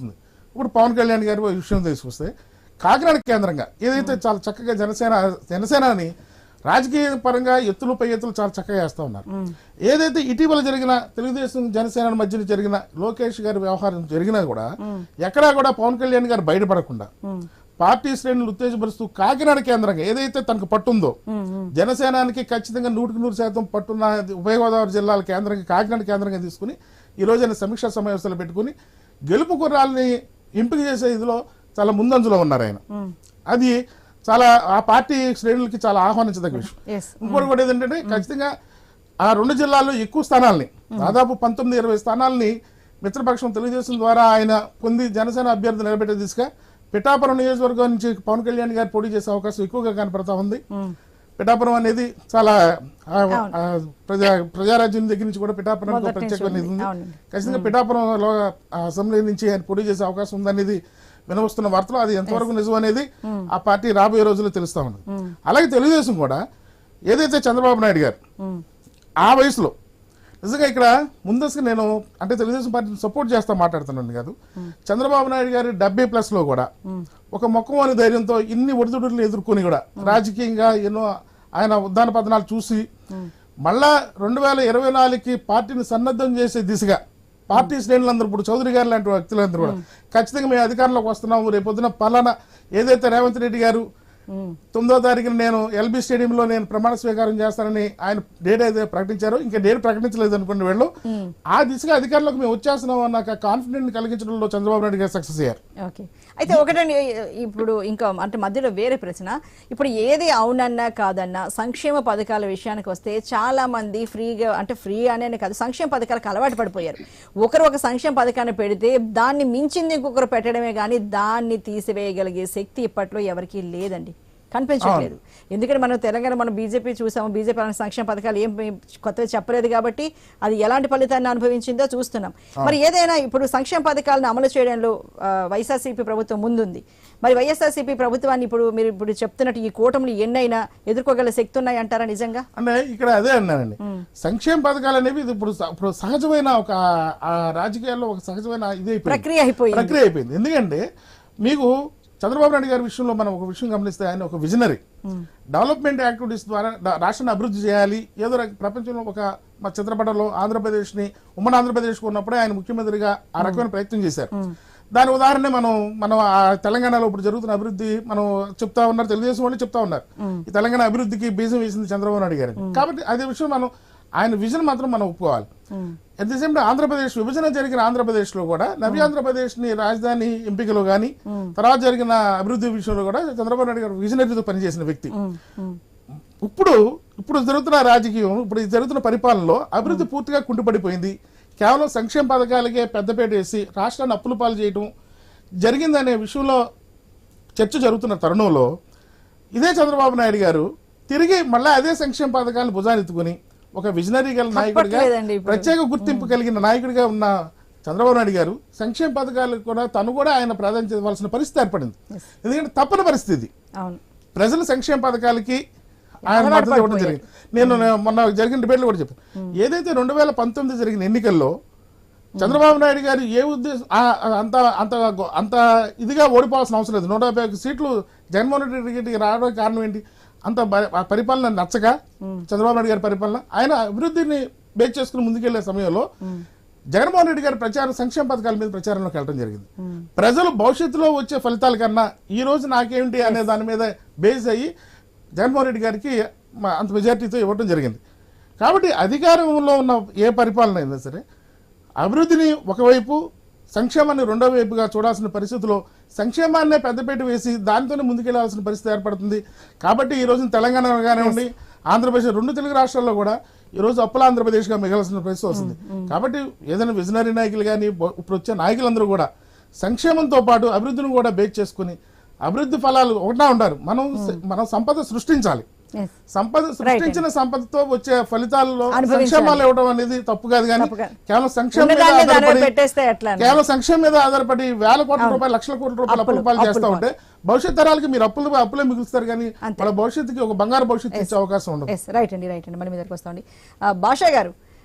వస్తుంది. ఇప్పుడు పవన్ కళ్యాణ్ గారి విషయం తీసుకొస్తే కాకినాడ కేంద్రంగా ఏదైతే చాలా చక్కగా జనసేన జనసేనని రాజకీయ పరంగా ఎత్తులు పై ఎత్తులు చాలా చక్కగా వేస్తా ఉన్నారు. ఏదైతే ఇటీవల జరిగిన తెలుగుదేశం జనసేన మధ్యన జరిగిన లోకేష్ గారి వ్యవహారం జరిగినా కూడా ఎక్కడా కూడా పవన్ కళ్యాణ్ గారు బయటపడకుండా పార్టీ శ్రేణులు ఉత్తేజపరుస్తూ కాకినాడ కేంద్రంగా ఏదైతే తనకు పట్టుందో జనసేనానికి ఖచ్చితంగా నూటికి నూరు శాతం పట్టున్న ఉభయ గోదావరి జిల్లాల కేంద్రంగా కాకినాడ కేంద్రంగా తీసుకుని ఈ రోజు ఆయన సమీక్షా సమావేశాలు పెట్టుకుని గెలుపు గుర్రాలని ఎంపిక చేసే ఇదిలో చాలా ముందంజలో ఉన్నారు ఆయన. అది చాలా ఆ పార్టీ శ్రేణులకి చాలా ఆహ్వానించదగ్గ విషయం. ఇంకోటి కూడా ఏంటంటే ఖచ్చితంగా ఆ రెండు జిల్లాల్లో ఎక్కువ స్థానాల్ని దాదాపు పంతొమ్మిది ఇరవై స్థానాల్ని మిత్రపక్షం తెలుగుదేశం ద్వారా ఆయన పొంది జనసేన అభ్యర్థి నిలబెట్టే దిశగా పిఠాపురం నియోజకవర్గం నుంచి పవన్ కళ్యాణ్ గారు పోటీ చేసే అవకాశం ఎక్కువగా కనపడతా ఉంది. పిఠాపురం అనేది చాలా ప్రజా ప్రజారాజ్యం దగ్గర నుంచి కూడా పిఠాపురం ప్రత్యేకమైన ఇది ఉంది. ఖచ్చితంగా పిఠాపురంలో అసెంబ్లీ నుంచి ఆయన పోటీ చేసే అవకాశం ఉందనేది వినవస్తున్న వార్తలు. అది ఎంతవరకు నిజం అనేది ఆ పార్టీ రాబోయే రోజుల్లో తెలుస్తా ఉంది. అలాగే తెలుగుదేశం కూడా ఏదైతే చంద్రబాబు నాయుడు గారు ఆ వయసులో నిజంగా ఇక్కడ ముందస్తుగా నేను అంటే తెలుగుదేశం పార్టీని సపోర్ట్ చేస్తా మాట్లాడుతున్నాను కాదు. చంద్రబాబు నాయుడు గారి డెబ్బై ప్లస్లో కూడా ఒక మొక్కం అనే ధైర్యంతో ఇన్ని ఒడిదుడులను ఎదుర్కొని కూడా రాజకీయంగా ఎన్నో ఆయన ఉద్దాన పతనాలు చూసి మళ్ళా రెండు వేల ఇరవై నాలుగుకి పార్టీని సన్నద్ధం చేసే దిశగా పార్టీ శ్రేణులందరూ ఇప్పుడు చౌదరి గారు లాంటి వ్యక్తులందరూ కూడా ఖచ్చితంగా మేము అధికారంలోకి వస్తున్నాము. రేపు పొద్దున పలానా ఏదైతే రేవంత్ రెడ్డి గారు తొమ్మిదో తారీఖున నేను ఎల్బీ స్టేడియంలో నేను ప్రమాణ స్వీకారం చేస్తానని ఆయన డేట్ అయితే ప్రకటించారు. ఇంకా డేట్ ప్రకటించలేదు అనుకున్న వీళ్ళు. ఆ దిశగా అధికారంలోకి మేము వచ్చేస్తున్నాం అన్న కాన్ఫిడెంట్ కలిగించడంలో చంద్రబాబు నాయుడు గారు సక్సెస్ అయ్యారు. ఓకే. అయితే ఒకటండి ఇప్పుడు ఇంకా అంటే మధ్యలో వేరే ప్రశ్న. ఇప్పుడు ఏది అవునన్నా కాదన్నా సంక్షేమ పథకాల విషయానికి వస్తే చాలా మంది ఫ్రీగా అంటే ఫ్రీ అనే కాదు సంక్షేమ పథకాలకు అలవాటు పడిపోయారు. ఒకరు ఒక సంక్షేమ పథకాన్ని పెడితే దాన్ని మించింది ఇంకొకరు పెట్టడమే కానీ దాన్ని తీసివేయగలిగే శక్తి ఇప్పట్లో ఎవరికీ లేదండి. కనిపించట్లేదు. ఎందుకంటే మనం తెలంగాణ మనం బీజేపీ చూసాము బీజేపీ అనే సంక్షేమ పథకాలు ఏం కొత్తగా చెప్పలేదు కాబట్టి అది ఎలాంటి ఫలితాన్ని అనుభవించిందో చూస్తున్నాం. మరి ఏదైనా ఇప్పుడు సంక్షేమ పథకాలను అమలు చేయడంలో వైఎస్ఆర్సీపీ ప్రభుత్వం ముందుంది. మరి వైఎస్ఆర్సీపీ ప్రభుత్వాన్ని ఇప్పుడు మీరు ఇప్పుడు చెప్తున్నట్టు ఈ కూటములు ఎన్నైనా ఎదుర్కోగల శక్తి ఉన్నాయి అంటారా నిజంగా? అంటే ఇక్కడ అదే అన్నానండి. సంక్షేమ పథకాలు అనేవి ఇది ఇప్పుడు ఇప్పుడు సహజమైన ఒక రాజకీయాల్లో ఒక సహజమైన ఇది ప్రక్రియ అయిపోయింది. ప్రక్రియ అయిపోయింది. ఎందుకంటే మీకు చంద్రబాబు నాయుడు గారి విషయంలో మనం ఒక విషయం గమనిస్తే ఆయన ఒక విజనరీ. డెవలప్మెంట్ యాక్టివిటీస్ ద్వారా రాష్ట్రాన్ని అభివృద్ధి చేయాలి. ఏదో ప్రపంచంలో ఒక మా చిత్రపటంలో ఆంధ్రప్రదేశ్ని ఉమ్మడి ఆంధ్రప్రదేశ్ ఉన్నప్పుడే ఆయన ముఖ్యమంత్రిగా ఆ రకమైన ప్రయత్నం చేశారు. దాని ఉదాహరణ మనం మనం ఆ తెలంగాణలో ఇప్పుడు జరుగుతున్న అభివృద్ధి మనం చెప్తా ఉన్నారు తెలుగుదేశం వాళ్ళు చెప్తా ఉన్నారు. ఈ తెలంగాణ అభివృద్ధికి బీజం వేసింది చంద్రబాబు నాయుడు గారు. కాబట్టి అదే విషయం మనం ఆయన విజన్ మాత్రం మనం ఒప్పుకోవాలి. At the same time Andhra Pradesh విభజన జరిగిన ఆంధ్రప్రదేశ్లో కూడా నవ్య ఆంధ్రప్రదేశ్ని రాజధాని ఎంపికలో గాని తర్వాత జరిగిన అభివృద్ధి విషయంలో కూడా చంద్రబాబు నాయుడు గారు విజనరీతో పనిచేసిన వ్యక్తి. ఇప్పుడు ఇప్పుడు జరుగుతున్న రాజకీయం ఇప్పుడు జరుగుతున్న పరిపాలనలో అభివృద్ధి పూర్తిగా కుంటుపడిపోయింది. కేవలం సంక్షేమ పథకాలకే పెద్దపేట వేసి రాష్ట్రాన్ని అప్పుల పాలు చేయడం జరిగిందనే విషయంలో చర్చ జరుగుతున్న తరుణంలో ఇదే చంద్రబాబు నాయుడు గారు తిరిగి మళ్ళీ అదే సంక్షేమ పథకాలను భుజానెత్తుకుని ఒక విజనరీ గల నాయకుడిగా. ప్రత్యేక గుర్తింపు కలిగిన నాయకుడిగా ఉన్న చంద్రబాబు నాయుడు గారు సంక్షేమ పథకాలు కూడా తను కూడా ఆయన ప్రాధాన్యత ఇవ్వాల్సిన పరిస్థితి ఏర్పడింది. ఎందుకంటే తప్పని పరిస్థితి. ప్రజలు సంక్షేమ పథకాలకి ఆయన మద్దతు ఇవ్వడం జరిగింది. నేను మొన్న జరిగిన డిబేట్లో కూడా చెప్పాను. ఏదైతే రెండు వేల పంతొమ్మిది జరిగిన ఎన్నికల్లో చంద్రబాబు నాయుడు గారు ఏ ఉద్దేశం అంత అంత అంత ఇదిగా ఓడిపోవాల్సిన అవసరం లేదు. నూట యాభై సీట్లు జగన్మోహన్ రెడ్డి గారికి రావడానికి కారణం ఏంటి? అంత పరిపాలన నచ్చక చంద్రబాబు నాయుడు గారి పరిపాలన ఆయన అభివృద్ధిని బేస్ చేసుకుని ముందుకెళ్ళే సమయంలో జగన్మోహన్ రెడ్డి గారి ప్రచారం సంక్షేమ పథకాల మీద ప్రచారంలోకి వెళ్ళడం జరిగింది. ప్రజలు భవిష్యత్తులో వచ్చే ఫలితాల కన్నా ఈ రోజు నాకేమిటి అనే దాని మీద బేస్ అయ్యి జగన్మోహన్ రెడ్డి గారికి అంత మెజార్టీతో ఇవ్వడం జరిగింది. కాబట్టి అధికారంలో ఉన్న ఏ పరిపాలన అయినా సరే అభివృద్ధిని ఒకవైపు సంక్షేమాన్ని రెండో వైపుగా చూడాల్సిన పరిస్థితిలో సంక్షేమాన్నే పెద్దపేట వేసి దానితోనే ముందుకెళ్ళాల్సిన పరిస్థితి ఏర్పడుతుంది. కాబట్టి ఈ రోజున తెలంగాణ కానివ్వండి ఆంధ్రప్రదేశ్ రెండు తెలుగు రాష్ట్రాల్లో కూడా ఈ రోజు ఆంధ్రప్రదేశ్గా మిగలాల్సిన పరిస్థితి వస్తుంది. కాబట్టి ఏదైనా విజనరీ నాయకులు కానీ ఇప్పుడు వచ్చే నాయకులందరూ కూడా సంక్షేమంతో పాటు అభివృద్ధిని కూడా బేస్ చేసుకుని అభివృద్ధి ఫలాలు ఒకటా ఉంటారు మనం మనం సంపద సృష్టించాలి. సంపద సృష్టించిన సంపదతో వచ్చే ఫలితాల్లో. సంక్షేమాలు ఇవ్వడం అనేది తప్పు కాదు కానీ. కేవలం సంక్షేమం మీద ఆధారపడి. కేవలం సంక్షేమం మీద ఆధారపడి వేల కోట్ల రూపాయలు లక్షల కోట్ల రూపాయలు అప్పులు పాలు చేస్తా ఉంటే భవిష్యత్ తరాలకి మీరు అప్పులు అప్పులే మిగులుస్తారు కానీ. వాళ్ళ భవిష్యత్తుకి ఒక బంగారు భవిష్యత్తు ఇచ్చే అవకాశం ఉండదు. రైట్ అండి రైట్ అండి. మన మీదకి వస్తామండి ఆ, భాషా గారు